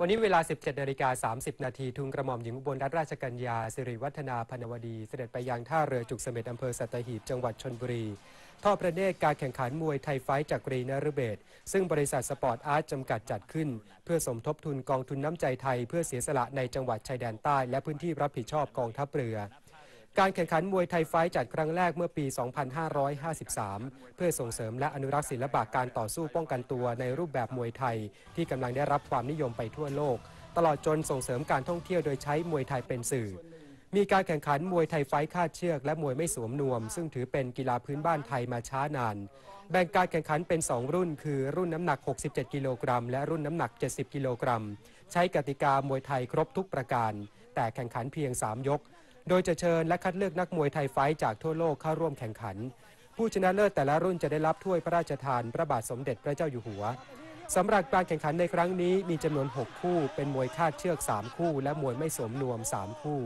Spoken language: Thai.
วันนี้เวลา 17นาฬิกา30 นาทีทุนกระหม่อมหญิงอุบลรัตนราชกัญญาสิริวัฒนาพนวดี เสด็จไปยังท่าเรือจุกเสม็ดอำเภอสัตหีบ จังหวัดชนบุรีทอดพระเนตรการแข่งขันมวยไทยไฟจากกรีนฤเบศซึ่งบริษัทสปอร์ตอาร์ตจำกัดจัดขึ้น เพื่อสมทบทุนกองทุนน้ำใจไทย เพื่อเสียสละในจังหวัดชายแดนใต้ และพื้นที่รับผิดชอบกองทัพเรือ การแข่งขันมวยไทยไฟท์จัดครั้งแรกเมื่อปี 2553 เพื่อส่งเสริมและอนุรักษ์ศิลปะการต่อสู้ป้องกันตัวในรูปแบบมวยไทย ที่กำลังได้รับความนิยมไปทั่วโลก ตลอดจนส่งเสริมการท่องเที่ยวโดยใช้มวยไทยเป็นสื่อ มีการแข่งขันมวยไทยไฟท์คาดเชือกและมวยไม่สวมนวม ซึ่งถือเป็นกีฬาพื้นบ้านไทยมาช้านาน แบ่งการแข่งขันเป็น 2 รุ่น คือรุ่นน้ำหนัก 67 กิโลกรัมและรุ่นน้ำหนัก 70 กิโลกรัม ใช้กติกามวยไทยครบทุกประการ แต่แข่งขันเพียง 3 ยก โดยจะเชิญและคัดเลือกนักมวยไทยไฟจากทั่วโลกเข้าร่วมแข่งขัน ผู้ชนะเลิศแต่ละรุ่นจะได้รับถ้วยพระราชทานพระบาทสมเด็จพระเจ้าอยู่หัวสำหรับการแข่งขันในครั้งนี้มีจำนวน 6 คู่ เป็นมวยคาดเชือก 3 คู่ และมวยไม่สมนวม 3 คู่